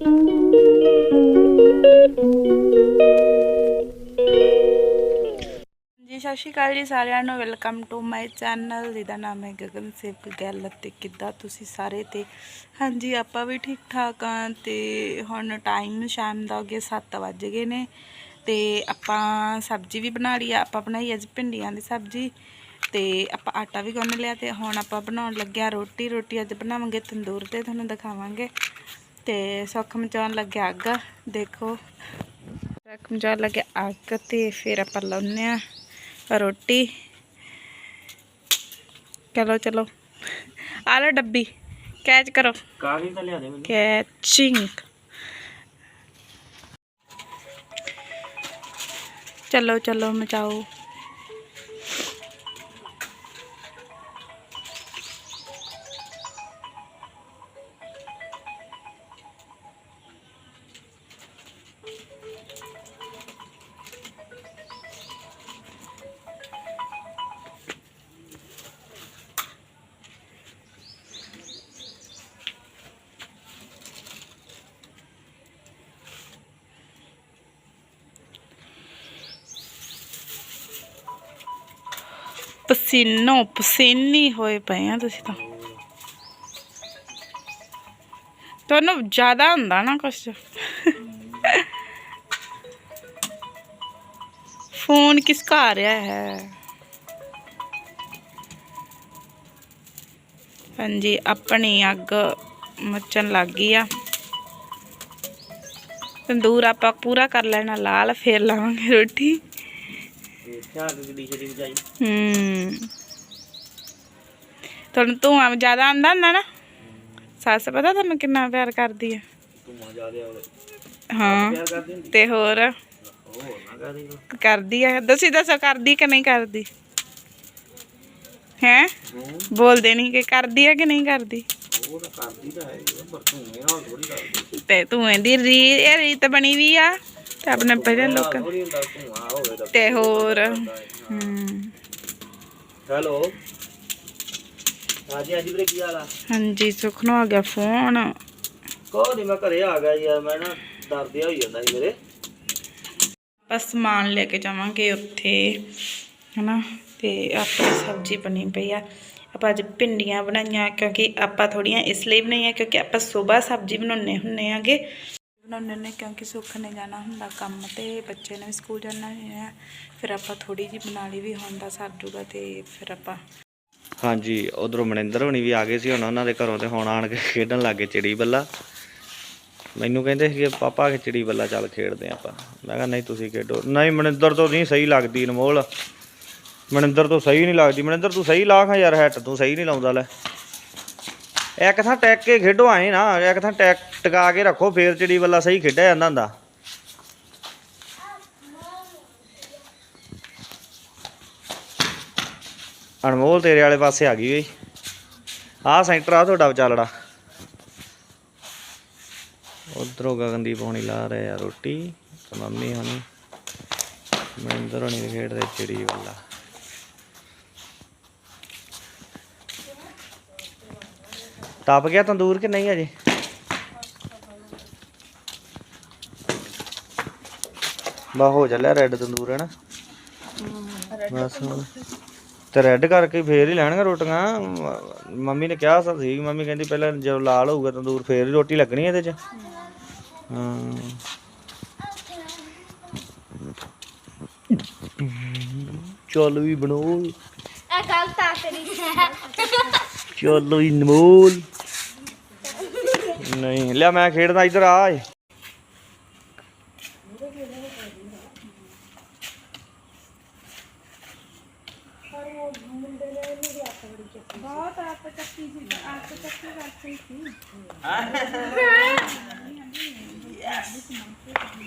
ਜੀ, ਸਤਿ ਸ਼੍ਰੀ ਅਕਾਲ ਜੀ ਸਾਰਿਆਂ ਨੂੰ। ਵੈਲਕਮ ਟੂ ਮਾਈ ਚੈਨਲ ਜਿਹਦਾ ਨਾਮ ਹੈ ਗਗਨ ਗਗਨਸੇਵ ਗੱਲ ਤੇ ਕਿੱਦਾਂ ਤੁਸੀਂ ਸਾਰੇ ਤੇ। ਹਾਂਜੀ, ਆਪਾਂ ਵੀ ਠੀਕ ਠਾਕ ਆ ਤੇ ਹੁਣ ਟਾਈਮ ਸ਼ਾਮ ਦਾ ਹੋ ਗਿਆ 7 ਵੱਜ ਗਏ ਨੇ। ਤੇ ਆਪਾਂ ਸਬਜ਼ੀ ਵੀ ਬਣਾ ਲਈ ਆ। ਆਪਾਂ ਬਣਾਈ ਅੱਜ ਭਿੰਡੀਆਂ ਦੀ ਸਬਜ਼ੀ। ਤੇ ਆਪਾਂ ਆਟਾ ਵੀ ਗੁੰਨ ਲਿਆ ਤੇ ਹੁਣ ਆਪਾਂ ਬਣਾਉਣ ਲੱਗਿਆ ਰੋਟੀ। ਰੋਟੀ ਅੱਜ ਬਣਾਵਾਂਗੇ ਤੰਦੂਰ ਤੇ, ਤੁਹਾਨੂੰ ਦਿਖਾਵਾਂਗੇ। ਤੇ ਸੁੱਖ ਮਚਾਉਣ ਲੱਗਿਆ ਅੱਗ ਦੇਖੋ। ਸੁੱਖ ਮਚਾਉਣ ਲੱਗਿਆ ਅੱਗ ਤੇ ਫਿਰ ਆਪਾਂ ਲਾਉਂਦੇ ਆ ਰੋਟੀ। ਚਲੋ ਚਲੋ। ਆ ਲਓ ਡੱਬੀ ਕੈਚ ਕਰੋ। ਕਾਗਜ਼ ਤਾਂ ਲਿਆ ਦੇ ਮੈਨੂੰ? ਕੈਚਿੰਗ। ਚਲੋ ਚਲੋ ਮਚਾਓ। ਪਸੀਨੋ, ਪਸੀਨੀ ਹੋਏ ਪਏ ਆ ਤੁਸੀਂ ਤਾਂ। ਤੁਹਾਨੂੰ ਜ਼ਿਆਦਾ ਹੁੰਦਾ ਨਾ ਕੁਛ। ਫੋਨ ਕਿਸ ਕਾ ਆ ਰਿਹਾ ਹੈ ਹਾਂਜੀ, ਆਪਣੀ ਅੱਗ ਮੱਚਣ ਲੱਗ ਗਈ ਆ। ਤੰਦੂਰ ਆਪਾਂ ਪੂਰਾ ਕਰ ਲੈਣਾ, ਲਾਲ ਫੇਰ ਲਾਵਾਂਗੇ ਰੋਟੀ। ਹੂੰ। ਤੁਹਾਨੂੰ ਧੂਆਂ ਜ਼ਿਆਦਾ ਆਉਂਦਾ ਹੁੰਦਾ ਨਾ? ਸੱਸ ਪਤਾ ਤੁਹਾਨੂੰ ਕਿੰਨਾ ਪਿਆਰ ਕਰਦੀ ਹੈ ਉਹਦੇ। ਹਾਂ ਤੇ ਹੋਰ? ਕਰਦੀ। ਹੈ ਦੱਸੀ ਦੱਸੋ ਕਰਦੀ ਕਿ ਨਹੀਂ ਕਰਦੀ? ਹੈ? ਬੋਲਦੇ ਨਹੀਂ ਕਿ ਕਰਦੀ ਹੈ ਕਿ ਨਹੀਂ ਕਰਦੀ? ਉਹ ਤਾਂ ਕਰਦੀ ਤਾਂ ਹੈ ਹੀ ਆ, ਪਰ ਤੂੰ ਇਹ ਨਾਲ ਥੋੜੀ ਕਰਦੀ। ਤੇ ਧੂਏ ਦੀ ਰੀ ਇਹ ਰੀਤ ਬਣੀ ਵੀ ਆ। ਤੇ ਆਪਣੇ ਪਹਿਲੇ ਲੋਕ। ਤੂੰ ਹੋਰ ਹੈਲੋ। ਹਾਂਜੀ ਹਾਂਜੀ ਵੀਰੇ ਕੀ ਹਾਲ ਆ? ਹਾਂਜੀ ਸੁਖ ਨੂੰ ਆ ਗਿਆ ਫੋਨ। ਕੋਈ ਨਹੀਂ ਮੈਂ ਘਰੇ ਆ ਗਿਆ ਯਾਰ ਮੈਂ ਨਾ ਦਰਦਿਆ ਹੋਈ ਜਾਂਦਾ ਸੀ ਮੇਰੇ। ਆਪਾਂ ਸਮਾਨ ਲੈ ਕੇ ਜਾਵਾਂਗੇ ਉੱਥੇ ਹਨਾ। ਤੇ ਆਪਣੀ ਸਬਜ਼ੀ ਬਣੀ ਪਈ ਆ। ਆਪਾਂ ਅੱਜ ਭਿੰਡੀਆਂ ਬਣਾਈਆਂ ਕਿਉਂਕਿ ਆਪਾਂ ਥੋੜੀਆਂ ਇਸ ਲਈ ਬਣਾਈਆਂ ਕਿਉਂਕਿ ਆਪਾਂ ਸਵੇਰ ਸਬਜ਼ੀ ਬਣਾਉਣੇ ਹੁੰਨੇ ਆਗੇ ਬਣਾਉਣੇ ਨੇ ਕਿਉਂਕਿ ਸੁੱਖ ਨੇ ਜਾਣਾ ਹੁੰਦਾ ਕੰਮ ਤੇ ਬੱਚੇ ਨੇ ਵੀ ਸਕੂਲ ਜਾਣਾ ਹੈ ਫਿਰ ਆਪਾਂ ਥੋੜੀ ਜੀ ਬਣਾ ਲਈ ਵੀ ਹੁੰਦਾ ਸਰ ਜੂਗਾ ਤੇ ਫਿਰ ਆਪਾਂ ਹਾਂਜੀ, ਉਧਰੋਂ ਮਨਿੰਦਰ ਹੋਣੀ ਵੀ ਆ ਗਏ ਸੀ, ਹੁਣ ਉਹਨਾਂ ਦੇ ਘਰੋਂ ਤੇ ਹੁਣ ਆਣ ਕੇ ਖੇਡਣ ਲੱਗੇ ਚਿੜੀ ਬੱਲਾ ਮੈਨੂੰ ਕਹਿੰਦੇ ਸੀ ਪਾਪਾ, ਕਿ ਚਿੜੀ ਬੱਲਾ ਚੱਲ ਖੇਡਦੇ ਹਾਂ ਆਪਾਂ। ਮੈਂ ਕਿਹਾ, ਨਹੀਂ, ਤੁਸੀਂ ਖੇਡੋ। ਨਹੀਂ, ਮਨਿੰਦਰ ਤੋਂ ਨਹੀਂ ਸਹੀ ਲੱਗਦੀ ਅਨਮੋਲ। ਮਨਿੰਦਰ ਤੋਂ ਸਹੀ ਨਹੀਂ ਲੱਗਦੀ। ਮਨਿੰਦਰ, ਤੂੰ ਸਹੀ ਲਾ ਖਾਂ ਯਾਰ, ਹੈਟ, ਤੂੰ ਸਹੀ ਨਹੀਂ ਲਾਉਂਦਾ ਲੈ। ਇੱਕ ਥਾਂ ਟੈਕ ਕੇ ਖੇਡੋ ਆਏ ਨਾ, ਇੱਕ ਥਾਂ ਟੈਕ ਟਿਕਾ ਕੇ ਰੱਖੋ, ਫੇਰ ਚਿੜੀ ਬੱਲਾ ਸਹੀ ਖੇਡਿਆ ਜਾਂਦਾ ਹੁੰਦਾ। ਅਨਮੋਲ ਤੇਰੇ ਵਾਲੇ ਪਾਸੇ ਆ ਗਈ ਓਏ। ਆਹ ਸੈਂਟਰ ਆ ਤੁਹਾਡਾ ਵਿਚਾਲੜਾ। ਉਧਰੋਂ ਗਗਨਦੀਪ ਹੋਣੀ ਲਾ ਰਹੇ ਆ ਰੋਟੀ, ਤੇ ਮੰਮੀ ਹੋਣੀ ਮਨਿੰਦਰ ਹੋਣੀ ਖੇਡਦੇ ਚਿੜੀ ਵਾਲਾ ਟੱਪ ਗਿਆ ਤੰਦੂਰ ਕਿ ਨਹੀਂ ਅਜੇ? ਬਾ ਹੋ ਚੱਲਿਆ ਰੈੱਡ ਤੰਦੂਰ ਹੈ ਨਾ? ਬਸ ਹੁਣ। ਤੇ ਰੈੱਡ ਕਰਕੇ ਫੇਰ ਹੀ ਲੈਣਗੇ ਰੋਟੀਆਂ। ਮ- ਮੰਮੀ ਨੇ ਕਿਹਾ ਸਾ ਸੀ ਮੰਮੀ ਕਹਿੰਦੀ ਪਹਿਲਾਂ ਜਦੋਂ ਲਾਲ ਹੋਊਗਾ ਤੰਦੂਰ ਫੇਰ ਹੀ ਰੋਟੀ ਲੱਗਣੀ ਇਹਦੇ 'ਚ। ਹਾਂ। ਚੱਲ ਵੀ ਬਣੋ। ਇਹ ਗਲਤ ਆ ਤੇਰੀ। ਚੱਲ ਵੀ ਨਮੋਲ। ਨਹੀਂ ਲਿਆ ਮੈਂ ਖੇਡਦਾ ਇੱਧਰ ਆ। ਏ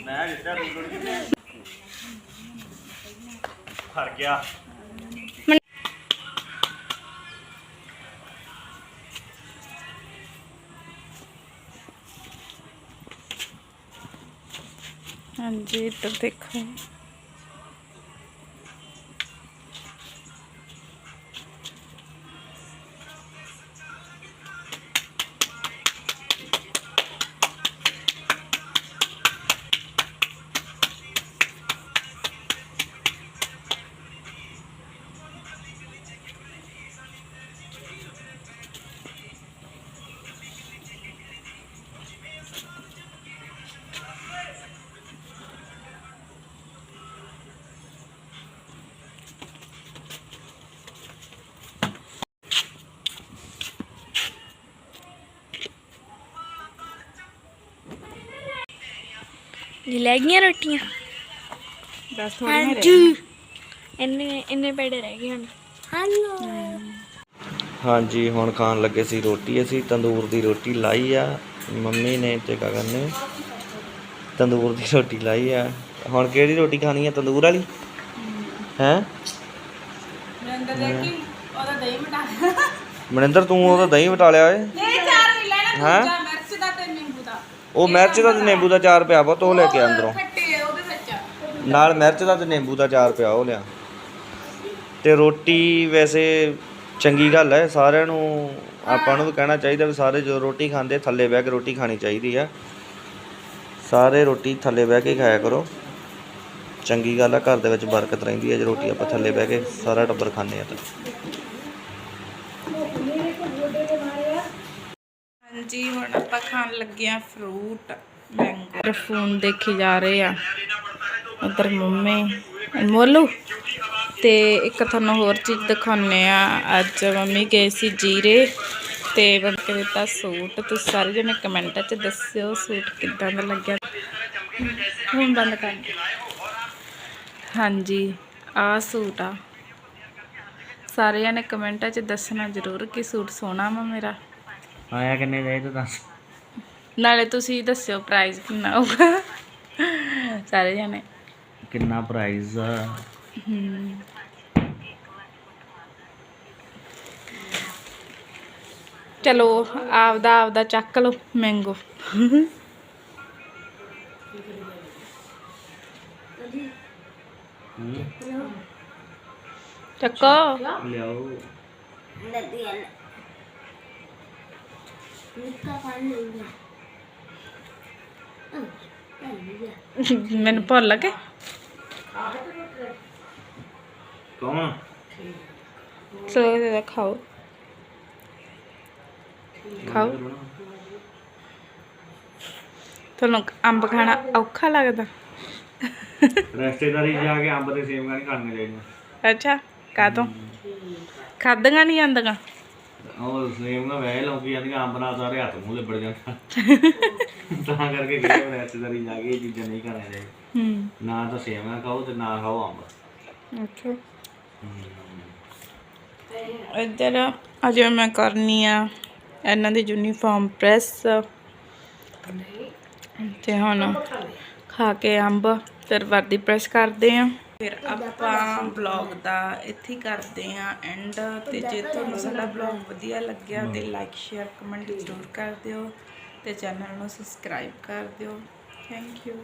ਮੈਂ ਦਿੱਤਾ ਫਰ ਗਿਆ। ਹਾਂਜੀ ਇੱਧਰ ਦੇਖੋ। ਜੀ ਲੈ ਗਈਆਂ ਰੋਟੀਆਂ? ਬਸ ਥੋੜੀਆਂ ਹਾਂਜੀ। ਇੰਨੇ ਇੰਨੇ ਪੈੜੇ ਰਹਿ ਗਏ ਹੁਣ। ਹਲੋ ਹਾਂਜੀ ਹੁਣ ਖਾਣ ਲੱਗੇ ਸੀ ਰੋਟੀ। ਅਸੀਂ ਤੰਦੂਰ ਦੀ ਰੋਟੀ ਲਾਈ ਆ ਮੰਮੀ ਨੇ ਤੇ ਗਗਨ ਨੇ। ਤੰਦੂਰ ਦੀ ਰੋਟੀ ਲਾਈ ਆ। ਹੁਣ ਕਿਹੜੀ ਰੋਟੀ ਖਾਣੀ ਆ ਤੰਦੂਰ ਵਾਲੀ? ਹੈ? ਮਨਿੰਦਰ ਦੇਖੀ ਉਹਦਾ ਦਹੀਂ ਬਣਾ ਮਨਿੰਦਰ ਤੂੰ ਉਹਦਾ ਦਹੀਂ ਵਟਾ ਲਿਆ ਓਏ। ਨਹੀਂ ਚਾਰ ਨਹੀਂ ਲੈਣਾ ਹੈਂ? ਦੂਜਾ ਮਿਰਚ ਦਾ ਤੇ ਨਿੰਬੂ ਦਾ ਉਹ ਮਿਰਚ ਦਾ ਤੇ ਨਿੰਬੂ ਦਾ ਚਾਰ ਪਿਆ ਵਾ ਉਹ ਲੈ ਕੇ ਅੰਦਰੋਂ। ਖੱਟੇ ਆ ਉਹਦੇ ਵਿੱਚ। ਨਾਲ ਮਿਰਚ ਦਾ ਤੇ ਨਿੰਬੂ ਦਾ ਚਾਰ ਪਿਆ ਉਹ ਲਿਆ। ਤੇ ਰੋਟੀ ਵੈਸੇ ਚੰਗੀ ਗੱਲ ਹੈ ਸਾਰਿਆਂ ਨੂੰ ਆਪਾਂ ਨੂੰ ਵੀ ਕਹਿਣਾ ਚਾਹੀਦਾ ਵੀ ਸਾਰੇ ਜੋ ਰੋਟੀ ਖਾਂਦੇ ਥੱਲੇ ਬਹਿ ਕੇ ਰੋਟੀ ਖਾਣੀ ਚਾਹੀਦੀ ਆ। ਸਾਰੇ ਰੋਟੀ ਥੱਲੇ ਬਹਿ ਕੇ ਖਾਇਆ ਕਰੋ। ਚੰਗੀ ਗੱਲ ਆ ਘਰ ਦੇ ਵਿੱਚ ਬਰਕਤ ਰਹਿੰਦੀ ਹੈ ਜੇ ਰੋਟੀ ਆਪਾਂ ਥੱਲੇ ਬਹਿ ਕੇ ਸਾਰਾ ਟੱਬਰ ਖਾਂਦੇ ਆ ਤਾਂ। ਹਾਂਜੀ ਹੁਣ ਆਪਾਂ ਖਾਣ ਲੱਗੇ ਆ ਫਰੂਟ ਮੈਂਗੋ ਫੋਨ ਦੇਖੀ ਜਾ ਰਹੇ ਆ। ਉਧਰ ਮੰਮੀ ਮੋਲੂ ਤੇ ਇੱਕ ਤੁਹਾਨੂੰ ਹੋਰ ਚੀਜ਼ ਦਿਖਾਉਣੇ ਆ ਅੱਜ ਮੰਮੀ ਗਏ ਸੀ ਜੀਰੇ ਤੇ ਬਣ ਕੇ ਦਿੱਤਾ ਸੂਟ। ਤੁਸੀਂ ਸਾਰੇ ਜਣੇ ਕਮੈਂਟਾਂ 'ਚ ਦੱਸਿਓ ਸੂਟ ਕਿੱਦਾਂ ਦਾ ਲੱਗਿਆ। ਹੁਣ ਬੰਦ ਕਰ। ਹਾਂਜੀ ਆ ਸੂਟ ਆ। ਸਾਰੇ ਜਣੇ ਕਮੈਂਟਾਂ 'ਚ ਦੱਸਣਾ ਜ਼ਰੂਰ ਕਿ ਸੂਟ ਸੋਹਣਾ ਵਾ ਮੇਰਾ। ਆਇਆ ਕਿੰਨੇ ਜਾਏ ਤਾਂ ਦੱਸ? ਨਾਲੇ ਤੁਸੀਂ ਦੱਸਿਓ ਪ੍ਰਾਈਸ ਕਿੰਨਾ ਹੋਊਗਾ। ਸਾਰੇ ਜਣੇ। ਕਿੰਨਾ ਪ੍ਰਾਈਸ ਆ? ਹਮ। ਚਲੋ ਆਪਦਾ ਆਪਦਾ ਚੱਕ ਲਓ ਮੈਂਗੋ ਚੱਕੋ। ਲਿਆਓ। ਮੈਨੂੰ ਭੁੱਲ ਲੱਗੇ। ਕੌਣ? ਚਲੋ ਇਹਦਾ ਖਾਓ। ਖਾਓ। ਤੁਹਾਨੂੰ ਅੰਬ ਖਾਣਾ ਔਖਾ ਲੱਗਦਾ। ਰਿਸ਼ਤੇਦਾਰੀ ਜਾ ਕੇ ਅੰਬ ਤੇ ਸੇਮ ਨਹੀਂ ਖਾਣੇ ਚਾਹੀਦੇ ਅੱਛਾ ਕਾਤੋਂ ਖਾਦਾਂਗਾ ਨਹੀਂ ਜਾਂਦਾਗਾ ਉਹ ਸੇਮ ਨਾ ਵਹਿ ਲੋਕੀ ਜਾਂਦੀਆਂ ਅੰਬ ਨਾਲ ਸਾਰੇ ਹੱਥ ਮੂੰਹ ਲਿਬੜ ਜਾਂਦਾ। ਤਾਂ ਕਰਕੇ ਕਿਹਾ ਰਿਸ਼ਤੇਦਾਰੀ ਜਾ ਕੇ ਇਹ ਚੀਜ਼ਾਂ ਨਹੀਂ ਖਾਣੀਆਂ ਚਾਹੀਦੀਆਂ ਹੂੰ। ਨਾ ਤਾਂ ਸੇਵੀਆਂ ਖਾਓ ਤੇ ਨਾ ਖਾਓ ਅੰਬ ਅੱਛਾ। ਇੱਧਰ ਅਜੇ ਮੈਂ ਕਰਨੀ ਆ ਇਹਨਾਂ ਦੀ ਯੂਨੀਫਾਰਮ ਪ੍ਰੈਸ ਤੇ ਹੁਣ ਖਾ ਕੇ ਅੰਬ ਫਿਰ ਵਰਦੀ ਪ੍ਰੈਸ ਕਰਦੇ ਆ। ਫਿਰ ਆਪਾਂ ਬਲੌਗ ਦਾ ਇੱਥੇ ਹੀ ਕਰਦੇ ਆ ਐਂਡ ਤੇ ਜੇ ਤੁਹਾਨੂੰ ਸਾਡਾ ਬਲੌਗ ਵਧੀਆ ਲੱਗਿਆ ਤੇ ਲਾਈਕ ਸ਼ੇਅਰ ਕਮੈਂਟ ਜ਼ਰੂਰ ਕਰ ਦਿਓ ਤੇ ਚੈਨਲ ਨੂੰ ਸਬਸਕ੍ਰਾਈਬ ਕਰ ਦਿਓ। Thank you